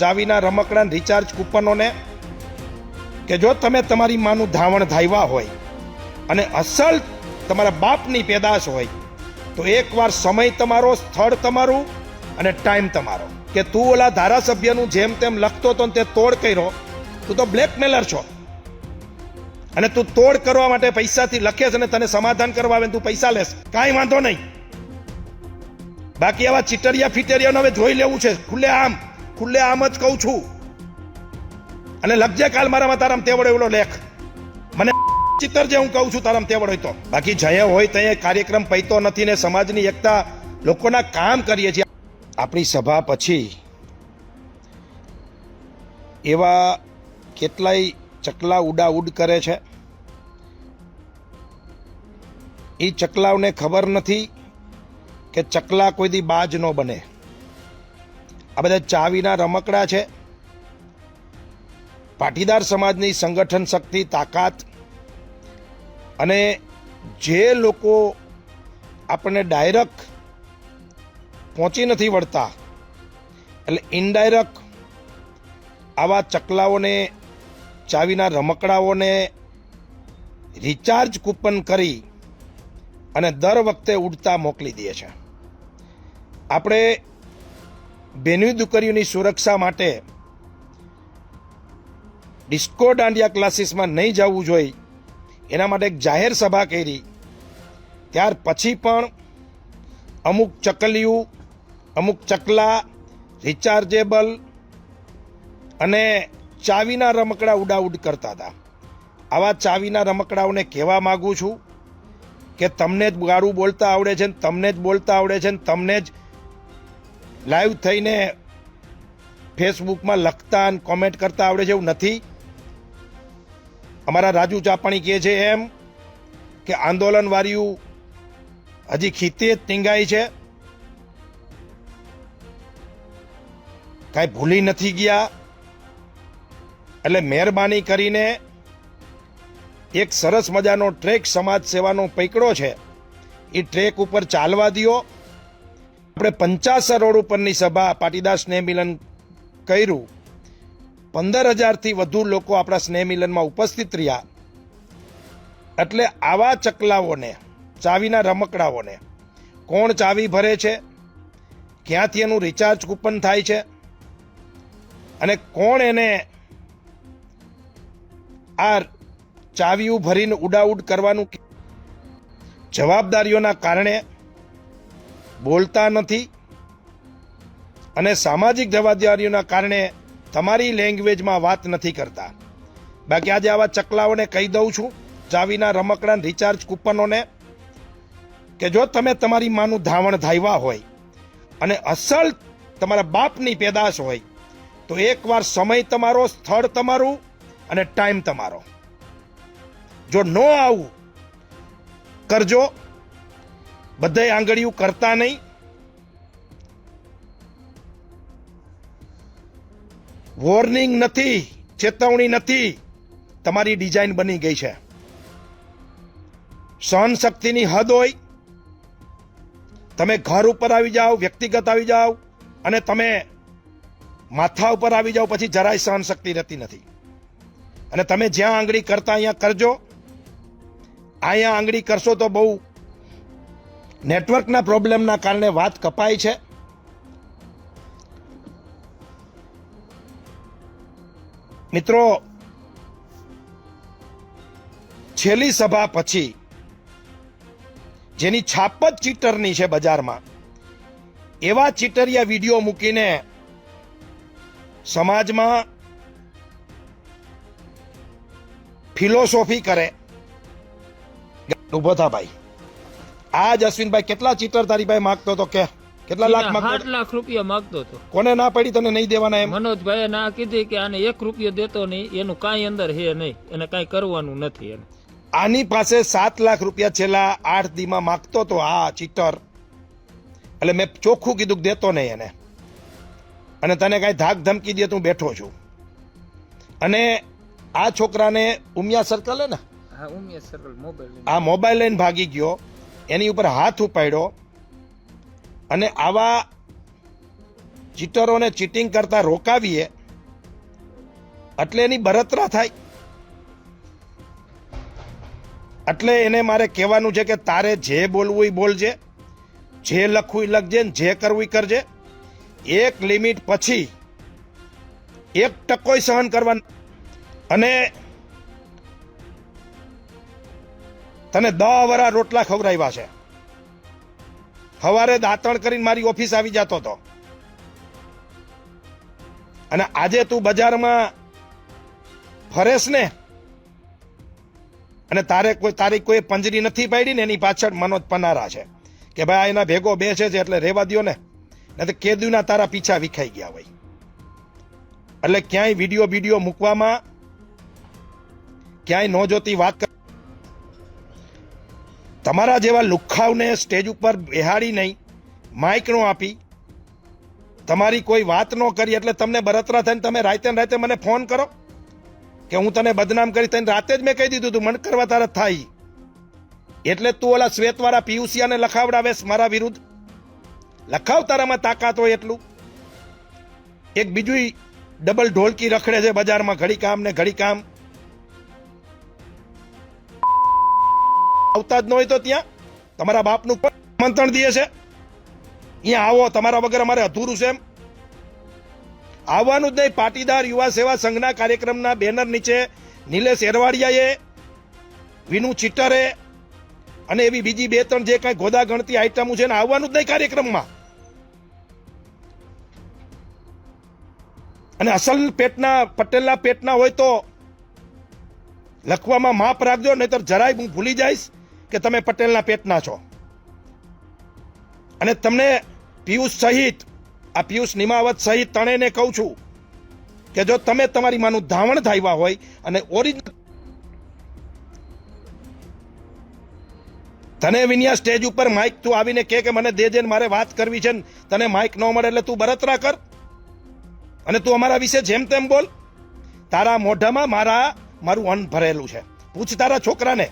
ચાવીના રમકડા રિચાર્જ કૂપનોને કે જો તમે તમારી માનું ધાવણ ધાવ્યા હોય અને અસલ તમારા બાપની પેદાશ હોય, તો એકવાર સમય તમારો, સ્થળ તમારું અને ટાઈમ તમારો. કે તું ઓલા ધારાસભ્યનું જેમ તેમ લખતો તો ને તે તોડ કર્યો, તું તો બ્લેકમેલર છો. અને તું તોડ કરવા માટે પૈસાથી લખે છે અને તને સમાધાન કરવા આવે તું પૈસા લેશ. કાંઈ વાંધો નહીં. બાકી આવા ચીટરિયા ફિટરિયાનો હવે જોઈ લેવું છે. ખુલ્લે આમ. ખુલ્લે આમ જ કહું છું. અને લખજે કાલ મારામાં તારામ તેવડે એવડો લેખ. મને ચિત્તર જે હું કહું છું તારામ તેવડ હોય તો. બાકી જય હોય ત્યાં કાર્યક્રમ પૈતો નથી ને સમાજની એકતા લોકોના કામ કરીએ છીએ. આપણી સભા પછી એવા કેટલાય ચકલા ઉડા ઉડ કરે છે. એ ચકલાઓને ખબર નથી કે ચકલા કોઈ દી બાજ ન બને. આ બધા ચાવીના રમકડા છે. પાટીદાર સમાજની સંગઠન શક્તિ, તાકાત અને જે લોકો આપણને ડાયરેક્ટ પહોંચી નથી વળતા, એટલે ઇનડાયરેક્ટ આવા ચકલાઓને, ચાવીના રમકડાઓને રિચાર્જ કૂપન કરી અને દર વખતે ઉડતા મોકલી દે છે. આપણે બેની દીકરીઓની સુરક્ષા માટે ડિસ્કો દાંડિયા ક્લાસીસમાં નહીં જવું જોઈએ એના માટે એક જાહેર સભા કરી. ત્યાર પછી પણ અમુક ચકલીઓ, અમુક ચકલા, રિચાર્જેબલ અને ચાવીના રમકડા ઉડાઉડ કરતા હતા. આવા ચાવીના રમકડાઓને કહેવા માગું છું કે તમને જ ગાળું બોલતા આવડે છે ને તમને જ બોલતા આવડે છે ને તમને જ લાઈવ થઈને ફેસબુકમાં લખતા અને કોમેન્ટ કરતા આવડે છે એવું નથી. અમારા રાજુ ચાપાણી કહે છે એમ કે આંદોલનવાળીઓ હજી ખીતે જ ટીંગાઈ છે. કાંઈ ભૂલી નથી ગયા. એટલે મહેરબાની કરીને એક સરસ મજાનો ટ્રેક સમાજ સેવાનો પૈકડો છે. એ ટ્રેક ઉપર ચાલવા દ્યો. આપણે પંચાસર રોડ ઉપરની સભા પાટીદાર સ્નેહ મિલન કર્યું. પંદર હજારથી વધુ લોકો આપણા સ્નેહ મિલનમાં ઉપસ્થિત રહ્યા. એટલે આવા ચકલાઓને, ચાવીના રમકડાઓને, કોણ ચાવી ભરે છે? ક્યાંથી એનું રિચાર્જ કૂપન થાય છે? અને કોણ એને આ ચાવીઓ ભરીને ઉડાઉડ કરવાનું જવાબદારીઓના કારણે બોલતા નથી. અને સામાજિક જવાબદારીઓના કારણે તમારી લેંગ્વેજમાં વાત નથી કરતા. બાકી આજે આવા ચકલાઓને કહી દઉં છું, ચાવીના રમકડા રિચાર્જ કૂપનોને, કે જો તમે તમારી માનું ધાવણ ધાવ્યા હોય અને અસલ તમારા બાપની પેદાશ હોય, તો એકવાર સમય તમારો, સ્થળ તમારું અને ટાઈમ તમારો. જો ન આવું, કરજો. બધાય આંગળીઓ કરતા નહીં. વોર્નિંગ નથી, ચેતવણી નથી. તમારી ડિઝાઇન બની ગઈ છે. સહન શક્તિની હદ હોય, તમે ઘર ઉપર આવી જાઓ, વ્યક્તિગત આવી જાઓ, અને તમે માથા ઉપર આવી જાઓ, પછી જરાય સહન શક્તિ રહેતી નથી. અને તમે જ્યાં આંગળી કરતા અહીંયા કરજો, અહીંયા આંગળી કરશો તો બહુ નેટવર્કના પ્રોબ્લેમના કારણે વાત કપાય છે. મિત્રો, છેલ્લી સભા પછી, જેની છાપ જ ચીટરની છે બજારમાં, એવા ચીટરિયા વીડિયો મૂકીને સમાજમાં ફિલોસોફી કરે. ઊભો થા ભાઈ. આજ અશ્વિનભાઈ કેટલા ચીટર તારી ભાઈ માંગતો તો કે? કેટલા લાખ આઠ લાખ રૂપિયા માંગતો હતો. કોને ના પડી તને નહીં દેવાના એમ? મનોજભાઈએ ના કીધી કે આને એક રૂપિયો દેતો નહીં એનું કાંઈ અંદર હે નહીં એને કાંઈ કરવાનું નથી એને આની પાસે સાત લાખ રૂપિયા છેલ્લા આઠ દીમાં માગતો તો આ ચીટર એટલે મેં ચોખ્ખું કીધું દેતો નહીં એને. અને તને કાંઈ ધાક ધમકી દે તું બેઠો છું. અને આ છોકરાને ઉમિયા સર્કલ હે ને? હા ઉમિયા સર્કલ મોબાઈલ આ મોબાઈલ લઈને ભાગી ગયો. એની ઉપર હાથ ઉપાડ્યો અને આવા ચીટરોને ચીટિંગ કરતા રોકાવીએ એટલે એની બરતરા થાય. એટલે એને મારે કહેવાનું છે કે તારે જે બોલવું એ બોલજે, જે લખવું એ લખજે ને જે કરવું એ કરજે. એક લિમિટ પછી એક ટકોય સહન કરવાનું. અને તને દહ વરા રોટલા ખવડાવ્યા છે. સવારે દાંતણ કરીને મારી ઓફિસ આવી જતો હતો અને આજે તું બજારમાં ફરેશ ને? અને તારે કોઈ, તારી કોઈ પંજરી નથી પાડી ને એની પાછળ મનોજ પનારા છે. કે ભાઈ એના ભેગો બેસે છે એટલે રેવા દ્યો ને. નહીં કેદુના તારા પીછા વિખાઈ ગયા હોય. એટલે ક્યાંય વીડિયો વીડિયો મૂકવામાં ક્યાંય ન જોતી વાત કર તમારા જેવા લુખાવને સ્ટેજ ઉપર બેહાડી નહીં માઇક નો આપી, તમારી કોઈ વાત ન કરી એટલે તમને બરતરા થઈને તમે રાતે રાતે મને ફોન કરો કે હું તને બદનામ કરી તને રાતે જ મેં કહી દીધું તું, મન કરવા તારે થાય. એટલે તું ઓલા શ્વેતવાળા પિયુસિયાને લખાવડાવેશ મારા વિરુદ્ધ? લખાવ તારામાં તાકાત હોય એટલું. એક બીજું ડબલ ઢોલકી રખડે છે બજારમાં ઘડી કામ ને ઘડી કામ આવતા જ ન હોય તો ત્યાં તમારા બાપનું પણ આમંત્રણ દે છે. અહીંયા આવો, તમારા વગર અમારે અધૂરું છે એમ. આવવાનું જ નહીં, પાટીદાર યુવા સેવા સંઘના કાર્યક્રમના બેનર નીચે નિલેશ એરવાડિયાએ, વિનુ ચિટ્ટરે અને એવી બીજી બે ત્રણ જે કાંઈ ગોદા ગણતી આઈટમો છે ને, આવવાનું જ નહીં કાર્યક્રમમાં. અને અસલ પેટના, પટેલના પેટના હોય તો લખવામાં માપ રાખજો, નહીતર જરાય હું ભૂલી જઈશ. કે તમે પટેલના પેટના છો. અને તમને પિયુષ સહિત, આ પિયુષ નિમાવત સહિત ત્રણેયને કહું છું કે જો તમે તમારી માનું ધાવણ ધાવ્યા હોય અને ઓરિજિનલ તને વિન્યા સ્ટેજ ઉપર માઇક તું આવીને કે કે મને દેજે મારે વાત કરવી છે ને, તને માઇક ન મળે એટલે તું બળતરા કર. અને તું અમારા વિશે જેમ તેમ બોલ. તારા મોઢામાં મારા, મારું અન્ન ભરેલું છે. પૂછ તારા છોકરાને.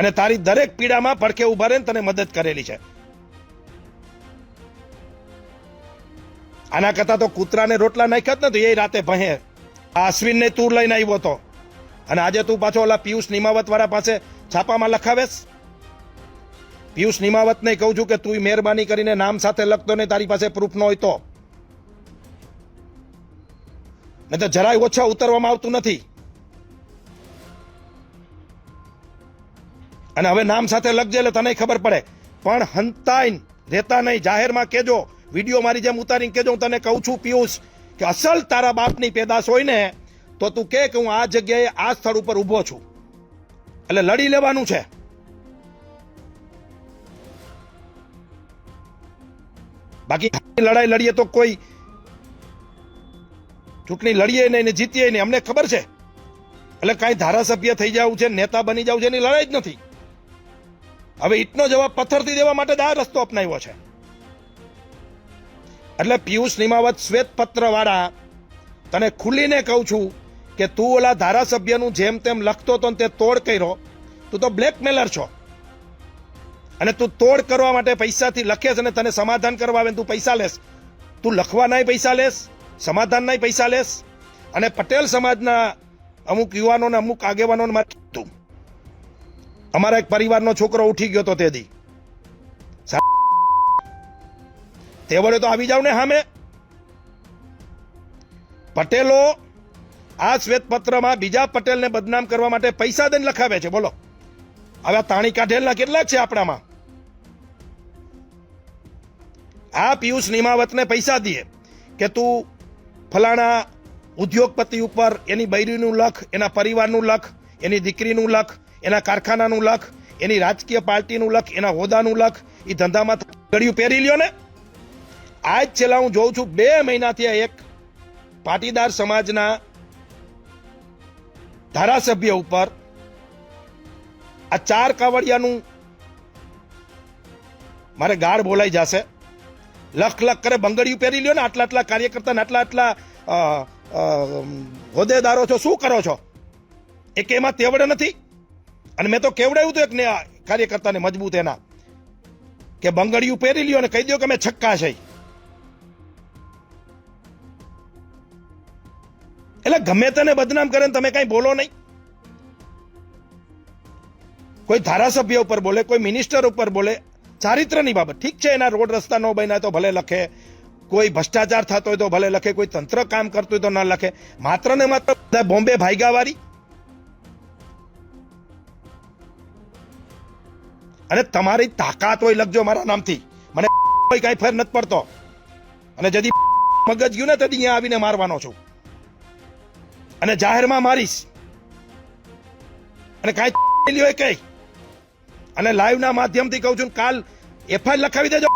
અને તારી દરેક પીડામાં પડખે ઊભા રહીને તને મદદ કરેલી છે. આના કરતા તો કૂતરાને રોટલા નાખ્યા જ નથી, એ રાતે ભહે આ અશ્વિનને તું લઈને આવ્યો હતો. અને આજે તું પાછો ઓલા પિયુષ નિમાવત વાળા પાસે છાપામાં લખાવેશ? પિયુષ નિમાવતને કહું છું કે તું મહેરબાની કરીને નામ સાથે લખતો ને તારી પાસે પ્રૂફ ન હોય તો. નહીં તો જરાય ઓછા ઉતરવામાં આવતું નથી. અને હવે નામ સાથે લખજે એટલે તને ખબર પડે. પણ હંતાઈન, રહેતા નહીં, જાહેરમાં કેજો વીડિયો મારી જેમ ઉતારીને કેજો હું તને કહું છું, પિયુષ, કે અસલ તારા બાપની પેદાશ હોય ને, તો તું કે કે હું આ જગ્યાએ, આ સ્થળ ઉપર ઊભો છું. એટલે લડી લેવાનું છે. બાકી લડાઈ લડીએ તો કોઈ ચૂંટણી લડીએ નહીં ને જીતીએ નહીં, અમને ખબર છે. એટલે કાંઈ ધારાસભ્ય થઈ જવું છે, નેતા બની જવું છે, એની લડાઈ જ નથી. હવે ઈટનો જવાબ પથ્થરથી દેવા માટે જ આ રસ્તો અપનાવ્યો છે. એટલે પિયુષ નિમાવત શ્વેત પત્રવાળા તને ખુલીને કહું છું કે તું ઓલા ધારાસભ્યનું જેમ તેમ લખતો તો ને તે તોડ કર્યો, તું તો બ્લેકમેલર છો. અને તું તોડ કરવા માટે પૈસાથી લખે અને તને સમાધાન કરવા આવે તું પૈસા લેશ. તું લખવાનાય પૈસા લેશ, સમાધાનનાય પૈસા લેશ. અને પટેલ સમાજના અમુક યુવાનોને અમુક આગેવાનોને મારે કીધું અમારા એક પરિવારનો છોકરો ઉઠી ગયો તો તેથી તે વડે તો આવી જાવ ને સામે પટેલો, આ શ્વેતપત્રમાં બીજા પટેલને બદનામ કરવા માટે પૈસા દઈને લખાવે છે, બોલો. હવે તાણી કાઢેલના કેટલાક છે આપણામાં? આ પિયુષ નિમાવતને પૈસા દઈએ કે તું ફલાણા ઉદ્યોગપતિ ઉપર એની બૈરીનું લખ, એના પરિવારનું લખ, એની દીકરીનું લખ એના કારખાનાનું લખ, એની રાજકીય પાર્ટીનું લખ, એના હોદાનું લખ એ ધંધામાં ગળ્યું પહેરી લ્યો ને. આજ છેલ્લા હું જોઉં છું, બે મહિનાથી એક પાટીદાર સમાજના ધારાસભ્ય ઉપર આ ચાર કાવડિયાનું મારે ગાળ બોલાઈ જશે. લખ લખ કરે, બંગડિયું પહેરી લ્યો ને, આટલા આટલા કાર્યકર્તા આટલા આટલા હોદ્દેદારો છો, શું કરો છો? એક એમાં તેવડે નથી. અને મેં તો કેવડાવ્યું હતું એક ને કાર્યકર્તાને મજબૂત એના. કે બંગડિયું પહેરી લ્યો અને કહી દો કે મેં છક્કા છે. એટલે ગમે તને બદનામ કરે ને તમે કઈ બોલો નહીં. કોઈ ધારાસભ્ય ઉપર બોલે, કોઈ મિનિસ્ટર ઉપર બોલે, ચારિત્રની બાબત. ઠીક છે, એના રોડ રસ્તા ન બન્યા તો ભલે લખે. કોઈ ભ્રષ્ટાચાર થતો હોય તો ભલે લખે. કોઈ તંત્ર કામ કરતું હોય તો ન લખે. માત્ર ને માત્ર બોમ્બે ભાઈગાવારી અને તમારી તાકાત હોય લખજો મારા નામથી. મને કોઈ ફેર નથી પડતો. અને જદી મગજ ગયું ને તેથી અહીંયા આવીને મારવાનો છું. અને જાહેરમાં મારીશ. અને કાંઈ લ્યો કઈ. અને લાઈવના માધ્યમથી કહું છું, કાલ એફઆઈઆર લખાવી દેજો.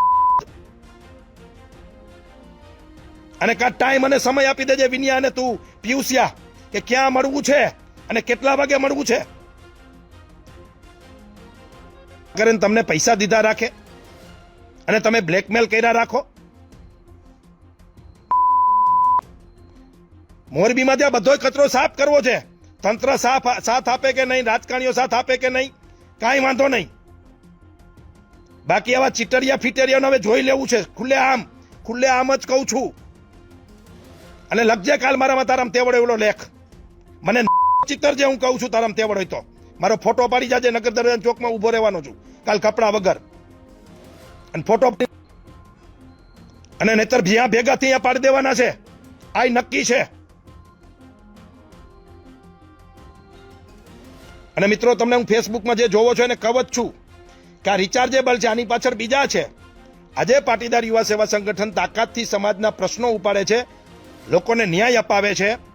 અને કા ટાઈમ અને સમય આપી દેજે વિનિયા અને તું પિયુસિયા કે ક્યાં મળવું છે અને કેટલા વાગે મળવું છે? કરીને તમને પૈસા દીધા રાખે? અને તમે બ્લેકમેલ કર્યા રાખો? મોરબીમાં ત્યાં બધો કચરો સાફ કરવો છે. તંત્ર સાફ સાથ આપે કે નહીં? રાજકારણીઓ સાથ આપે કે નહીં? કાંઈ વાંધો નહીં. બાકી આવા ચીટરિયા ફીટરિયાને હવે જોઈ લેવું છે. ખુલ્લે આમ ખુલ્લે આમ જ કહું છું. અને લખજે કાલ મારામાં તારામ તેવડે એવડો લેખ. મને ચિત્તર જે હું કહું છું તારામ તેવડ હોય તો. મારો ફોટો પાડી જાજે નગર દરવાજા ચોકમાં ઊભો રહેવાનો છું. કાલ કપડા વગર. અને ફોટો અને નહીતર જ્યાં ભેગા ત્યાં પાડી દેવાના છે. આ નક્કી છે. અને મિત્રો, તમને હું ફેસબુકમાં જે જોવો છો એને કહું છું કે આ રિચાર્જેબલ છે, આની પાછળ બીજા છે. આજે પાટીદાર યુવા સેવા સંગઠન તાકાતથી સમાજના પ્રશ્નો ઉપાડે છે, લોકોને ન્યાય અપાવે છે.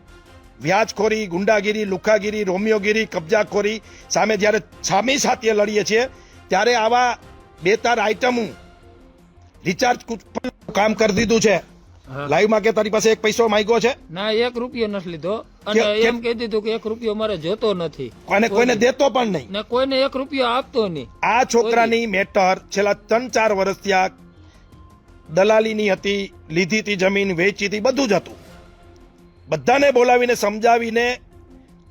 વ્યાજખોરી ગુંડાગીરી લુખાગીરી રોમિયોગીરી કબજાખોરી સામે જ્યારે સામી સાથે લડીએ છીએ ત્યારે આવા બે ચાર આઈટમો રિચાર્જ કામ કરી દીધું છે. લાઈવ લાઈવમાં કે તારી પાસે એક પૈસો માંગ્યો છે? ના એક રૂપિયો નથી લીધો. અને? એમ કહી દીધું કે એક રૂપિયો મારે જોતો નથી. અને કોઈને દેતો પણ નહીં. ને કોઈને એક રૂપિયો આપતો નહીં. આ છોકરાની મેટર છેલ્લા ત્રણ ચાર વર્ષથી આ દલાલીની હતી લીધી હતી જમીન વેચી હતી બધું જ હતું. બધાને બોલાવીને સમજાવીને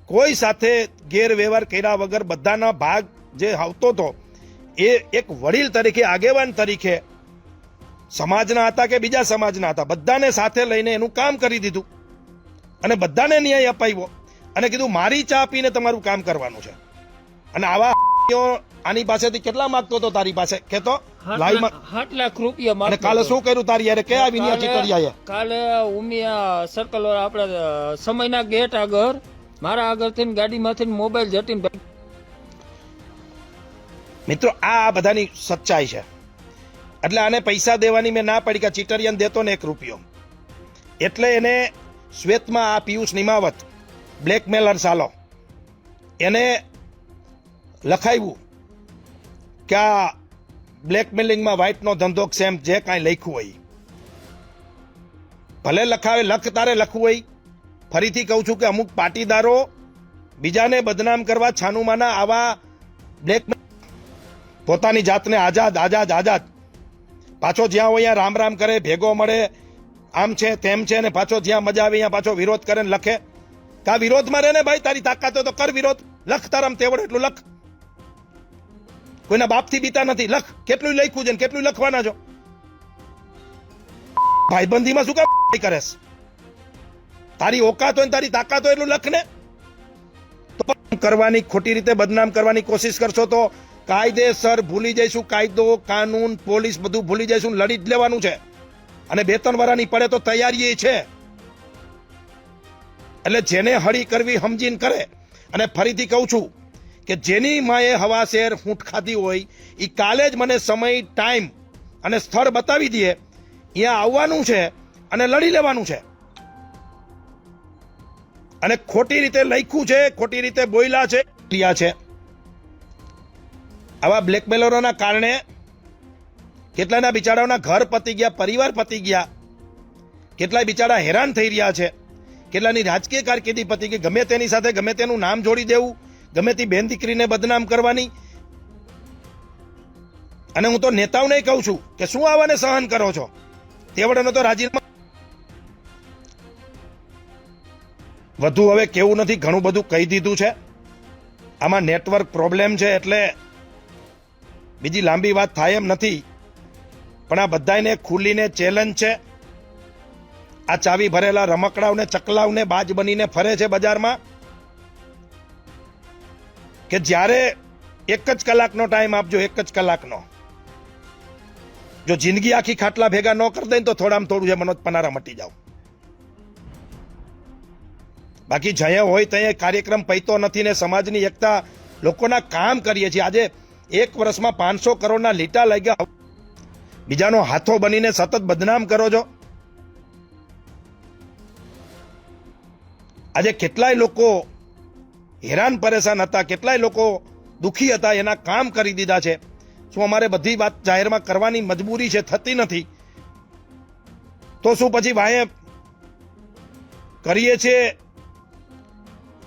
કોઈ સાથે ગેરવ્યવહાર કર્યા વગર બધાના ભાગ જે આવતો હતો, એ એક વડીલ તરીકે, આગેવાન તરીકે સમાજના હતા કે બીજા સમાજના હતા? બધાને સાથે લઈને એનું કામ કરી દીધું અને બધાને ન્યાય અપાવ્યો અને કીધું, મારી ચા પીને તમારું કામ કરવાનું છે. અને આવા આની પાસેથી કેટલા માંગતો હતો તારી પાસે? કેતો લાઈવ લાખ- રૂપિયા અને કાલે શું કર્યું તારી? યારે કયા વિનિયા ચીતરિયાએ કાલે ઉમિયા સર્કલ આપણે સમયના ગેટ આગળ મારા આગળથી ગાડીમાંથી મોબાઈલ જટીન મિત્રો આ આ બધાની સચ્ચાઈ છે. એટલે આને પૈસા દેવાની મેં ના પડી કે ચીટરિયન દેતો ને એક રૂપિયો. એટલે એને શ્વેતમાં આ પિયુષ નિમાવત બ્લેકમેલર સાલો. એને લખાવ્યું કે આ બ્લેકમેલિંગમાં વ્હાઇટનો ધંધો સેમ જે કાંઈ લખ્યું હોય. ભલે લખાવે, લખ તારે લખવું હોય. ફરીથી કહું છું કે અમુક પાટીદારો બીજાને બદનામ કરવા છાનુમાના આવા બ્લેક પોતાની જાતને આઝાદ આઝાદ આઝાદ. પાછો જ્યાં હોય રામ રામ કરે, ભેગો મળે, આમ છે, તેમ છે, ને પાછો જ્યાં મજા આવે ત્યાં પાછો વિરોધ કરે ને લખે. કા વિરોધમાં રહે ને ભાઈ? તારી તાકાત તો કર વિરોધ. લખ તારામ તેવડ એટલું લખ. કોઈના બાપથી બીતા નથી. લખ. કેટલું લખ્યું છે કેટલું લખવાના છો? ભાઈબંધીમાં શું કામ કરેશ તારી ઓકાત હોય તારી તાકાત હોય એટલું લખ ને કરવાની ખોટી રીતે બદનામ કરવાની કોશિશ કરશો તો કાયદેસર ભૂલી જઈશું. કાયદો, કાનૂન, પોલીસ બધું ભૂલી જઈશું લડી જ લેવાનું છે. અને બે ત્રણ વાળાની પડે તો તૈયારી છે. એટલે જેને હળી કરવી સમજીને કરે. અને ફરીથી કહું છું કે જેની માએ હવા શેર ફૂંટ ખાધી હોય એ કાલે જ મને સમય, ટાઈમ અને સ્થળ બતાવી દે. અહીંયા આવવાનું છે અને લડી લેવાનું છે. અને ખોટી રીતે લખ્યું છે, ખોટી રીતે બોયલા છે ક્રિયા છે. આવા બ્લેકમેલરોના કારણે કેટલાના બિચારાઓના ઘર પતી ગયા, પરિવાર પતી ગયા. કેટલાય બિચારા હેરાન થઈ રહ્યા છે. કેટલાની રાજકીય કારકિર્દી પતી ગઈ, ગમે તેની સાથે ગમે તેનું નામ જોડી દેવું ગમે તે બેન દીકરીને બદનામ કરવાની. અને હું તો નેતાઓને કહું છું કે શું આવાને સહન કરો છો? તેવડનો તો રાજીનામા વધુ હવે કેવું નથી, ઘણું બધું કહી દીધું છે. આમાં નેટવર્ક પ્રોબ્લેમ છે એટલે બીજી લાંબી વાત થાય એમ નથી. પણ આ બધાને ખુલીને ચેલેન્જ છે. આ ચાવી ભરેલા રમકડાઓને, ચકલાઓને બાજ બનીને ફરે છે બજારમાં. કે જ્યારે એક જ કલાકનો ટાઈમ આપજો, એક જ કલાકનો. જો જિંદગી આખી ખાટલા ભેગા ન કરી દે તો થોડામાં થોડું છે મનોજ પનારા મટી જાવ બાકી જયા હોય ત્યાં કાર્યક્રમ પૈતો નથી ને સમાજની એકતા લોકોના કામ કરીએ છીએ. આજે એક વર્ષમાં પાંચસો કરોડના લીટા લઈ ગયા બીજાનો હાથો બનીને સતત બદનામ કરો છો. આજે કેટલાય લોકો હેરાન પરેશાન હતા. કેટલાય લોકો દુખી હતા, એના કામ કરી દીધા છે. શું અમારે બધી વાત જાહેરમાં કરવાની મજબૂરી છે? થતી નથી. તો શું પછી વાંહે કરીએ છીએ?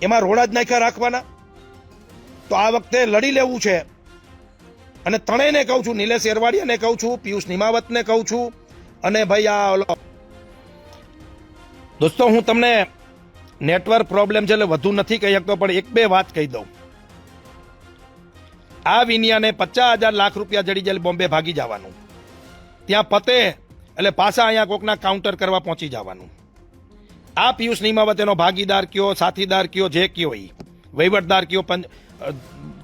એમાં રોડા જ નાખ્યા રાખવાના? તો આ વખતે લડી લેવું છે. અને ત્રણેયને કહું છું, નિલેશ એરવાડિયાને કહું છું, પિયુષ નિમાવતને કહું છું. અને ભાઈ આ દોસ્તો, હું તમને નેટવર્ક પ્રોબ્લેમ છે એટલે વધુ નથી કહી શકતો, પણ એક બે વાત કહી દઉં. આ વિનિયાને પચાસ હજાર લાખ રૂપિયા જડી જાય બોમ્બે ભાગી જવાનું. ત્યાં પતે એટલે પાછા અહીંયા કોકના કાઉન્ટર કરવા પહોંચી જવાનું. આ પિયુષ નિમાવત ભાગીદાર કયો, સાથીદાર કયો, જે કયો એ વહીવટદાર કયો, પંચ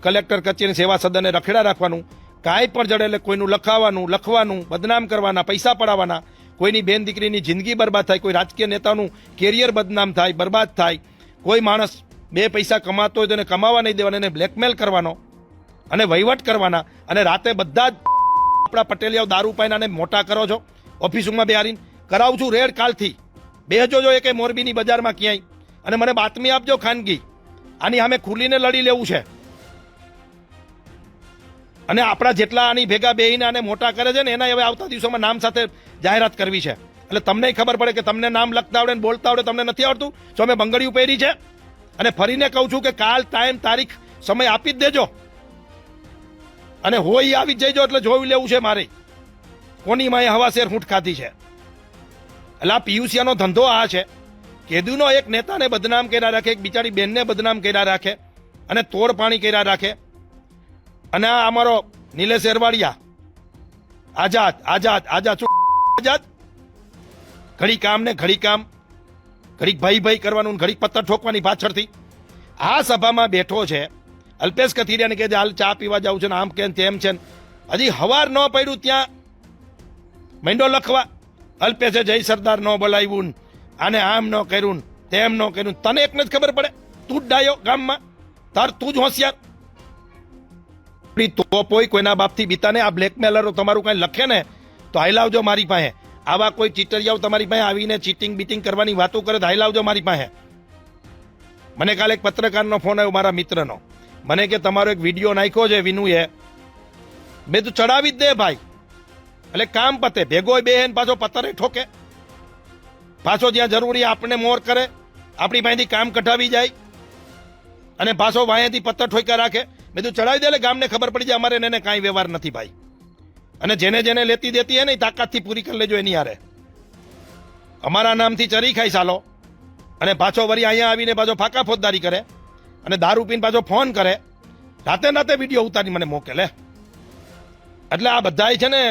કલેક્ટર કચેરી સેવા સદને રખેડા રાખવાનું. કાંઈ પણ જડે એટલે કોઈનું લખાવાનું, લખવાનું, બદનામ કરવાના, પૈસા પડાવવાના. કોઈની બેન દીકરીની જિંદગી બરબાદ થાય, કોઈ રાજકીય નેતાનું કેરિયર બદનામ થાય, બરબાદ થાય, કોઈ માણસ બે પૈસા કમાતો હોય તો એને કમાવા નહીં દેવાના, એને બ્લેકમેલ કરવાનો અને વહીવટ કરવાના અને રાતે બધા જ આપણા પટેલિયાઓ દારૂ પાઈને મોટા કરો છો, ઓફિસોમાં બેહારીને, કરાવું છું રેડ કાલથી, બેહજો જો એ મોરબીની બજારમાં ક્યાંય. અને મને બાતમી આપજો ખાનગી, આની સામે ખુલીને લડી લેવું છે. અને આપણા જેટલા આની ભેગા બેહીને આને મોટા કરે છે ને એના હવે આવતા દિવસોમાં નામ સાથે જાહેરાત કરવી છે. એટલે તમને ખબર પડે કે તમને નામ લખતા આવડે ને બોલતા આવડે, તમને નથી આવડતું? તો અમે બંગડીયું પહેરી છે, અને ફરીને કહું છું કે કાલ ટાઈમ, તારીખ, સમય આપી જ દેજો. અને હોય આવી જ જઈજો, એટલે જોઈ લેવું છે મારે. કોની માએ હવા શેર હૂંટ ખાધી છે? એટલે આ પિયુસિયાનો ધંધો આ છે. કેદુનો એક નેતાને બદનામ કર્યા રાખે, એક બિચારી બેનને બદનામ કર્યા રાખે, અને તોડ પાણી કર્યા રાખે. અને આ અમારો નિલેશ એરવાડિયા. આઝાદ આઝાદ આઝાદ આઝાદ? ઘડી કામ ને ઘડી કામ. ઘડીક ભાઈ ભાઈ કરવાનું ઘડીક પત્તર ઠોકવાની પાછળથી. આ સભામાં બેઠો છે અલ્પેશ કથિરિયાને કહે છે હાલ ચા પીવા જાઉં છે ને આમ કે તેમ છે. હજી હવાર ન પડ્યું ત્યાં. મંડો લખવા. અલ્પેશે જય સરદાર ન બોલાવ્યું આને આમ ન કર્યું તેમ ન કર્યું તને એકને જ ખબર પડે? તું જ ડાયો ગામમાં. તાર તું જ હોશિયાર. તો કોઈ કોઈના બાપથી બીતાને, આ બ્લેકમેલરો તમારું કાંઈ લખે ને, તો હાઈ લાવજો મારી પાસે. આવા કોઈ ચીટરિયાઓ તમારી પાસે આવીને ચીટિંગ બીટિંગ કરવાની વાતો કરે તો હાઈ લાવજો મારી પાસે. મને કાલે એક પત્રકારનો ફોન આવ્યો, મારા મિત્રનો. મને કે તમારો એક વીડિયો નાખ્યો છે વિનુએ. બે તું ચડાવી જ દે ભાઈ. એટલે કામ પતે, ભેગો બે પાછો પતરે ઠોકે. પાછો જ્યાં જરૂરી આપણે મોર કરે, આપણી પાસેથી કામ કઢાવી જાય. અને પાછો વાંયેથી પત્તર ઠોકા રાખે. મેં તો ચડાવી દે ગામને ખબર પડી જાય, અમારે એને કાંઈ વ્યવહાર નથી ભાઈ. અને જેને જેને લેતી દેતી હે ને તાકાતથી પૂરી કરી લેજો એની હારે. અમારા નામથી ચરી ખાઈ સાલો. અને પાછો વળી અહીંયા આવીને પાછો ફાકા ફોજદારી કરે. અને દારૂ પીને પાછો ફોન કરે. રાતે રાતે વીડિયો ઉતારી મને મોકલે એટલે આ બધા છે ને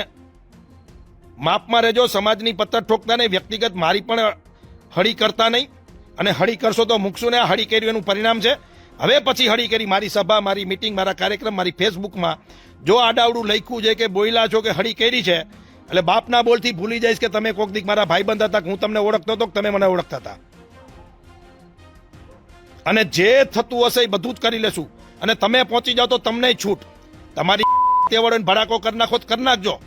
માપમાં રહેજો, સમાજની પત્તર ઠોકતા નહીં, વ્યક્તિગત મારી પણ હળી કરતા નહીં. અને હળી કરશો તો મૂકશું ને આ હળી કર્યું એનું પરિણામ છે. હવે પછી હળી કરી મારી સભા, મારી મિટિંગ મારા કાર્યક્રમ, મારી ફેસબુકમાં જો આડાવડું લખ્યું છે કે બોયલા છો કે હળી કરી છે, એટલે બાપના બોલથી ભૂલી જઈશ કે તમે કોક દીક મારા ભાઈબંધ હતા હું તમને ઓળખતો હતો તમે મને ઓળખતા હતા. અને જે થતું હશે એ બધું જ કરી લેશું. અને તમે પહોંચી જાઓ તો તમને છૂટ. તમારી તેવડો ભડાકો કરી નાખો તો કરી નાખજો.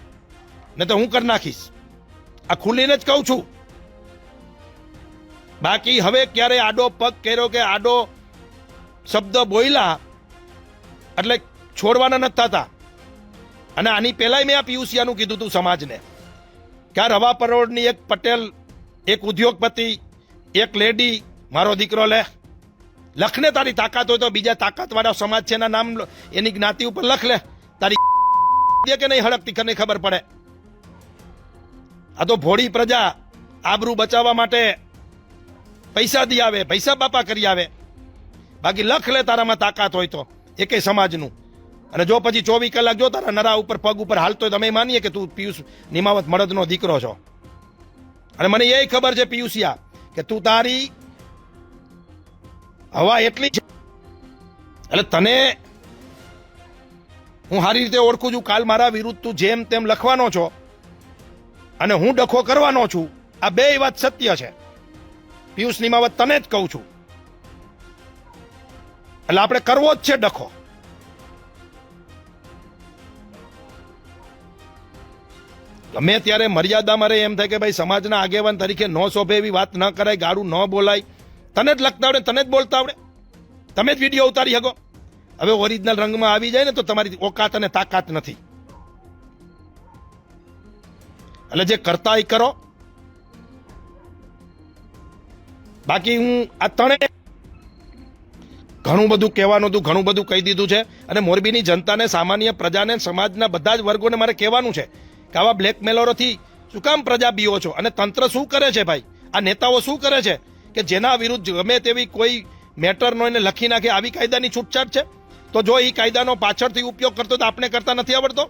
ને તો હું કરી નાખીશ. આ ખુલીને જ કહું છું. બાકી હવે ક્યારે આડો પગ કર્યો કે આડો શબ્દ બોયલા એટલે છોડવાના નથી થતા. અને આની પહેલાય મેં આ પિયુસિયાનું કીધું હતું સમાજને કે આ રવા પરોડની એક પટેલ, એક ઉદ્યોગપતિ, એક લેડી, મારો દીકરો લે. લખને તારી તાકાત હોય તો બીજા તાકાતવાળા સમાજ છે, એના નામ એની જ્ઞાતિ ઉપર લખ લે. તારી કે નહીં હડકતી કે નહીં ખબર પડે. આ તો ભોળી પ્રજા આબરૂ બચાવવા માટે પૈસા દી આવે, પૈસા બાપા કરી આવે. બાકી લખ લે તારામાં તાકાત હોય તો, એકે સમાજનું. અને જો પછી ચોવીસ કલાક જો તારા નરા ઉપર, પગ ઉપર હાલતો હોય તો અમે માનીએ કે તું પિયુષ નિમાવત મળદનો દીકરો છો. અને મને એ ખબર છે પિયુષિયા, કે તું તારી હવા એટલી છે એટલે તને હું સારી રીતે ઓળખું છું, કાલ મારા વિરુદ્ધ તું જેમ તેમ લખવાનો છો. અને હું ડખો કરવાનો છું. આ બે વાત સત્ય છે. પિયુષ નિમાવત તને જ કહું છું. એટલે આપણે કરવો જ છે ડખો. ગમે ત્યારે મર્યાદામાં રહે એમ થાય કે ભાઈ સમાજના આગેવાન તરીકે ન શોભે એવી વાત ન કરાય ગાડું ન બોલાય. તને જ લખતા આવડે, તને જ બોલતા આવડે. તમે જ વીડિયો ઉતારી શકો. હવે ઓરિજિનલ રંગમાં આવી જાય ને તો તમારી ઓકાત અને તાકાત નથી. એટલે જે કરતા એ કરો. બાકી હું આ ત્રણે ઘણું બધું કહેવાનું હતું, ઘણું બધું કહી દીધું છે. અને મોરબીની જનતાને, સામાન્ય પ્રજાને, સમાજના બધા જ વર્ગોને મારે કહેવાનું છે કે આવા બ્લેકમેલરોથી શું કામ પ્રજા બીઓ છો? અને તંત્ર શું કરે છે ભાઈ? આ નેતાઓ શું કરે છે? કે જેના વિરુદ્ધ ગમે તેવી કોઈ મેટરનો એને લખી નાખે, આવી કાયદાની છૂટછાટ છે? તો જો એ કાયદાનો પાછળથી ઉપયોગ કરતો તો આપણે કરતા નથી આવડતો?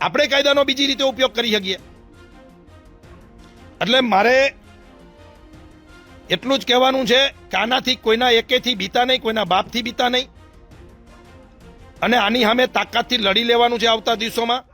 આપણે કાયદાનો બીજી રીતે ઉપયોગ કરી શકીએ. એટલે મારે એટલું જ કહેવાનું છે કે આનાથી કોઈના એકેથી બીતા નહીં, કોઈના બાપથી બીતા નહીં. અને આની સામે તાકાતથી લડી લેવાનું છે આવતા દિવસોમાં.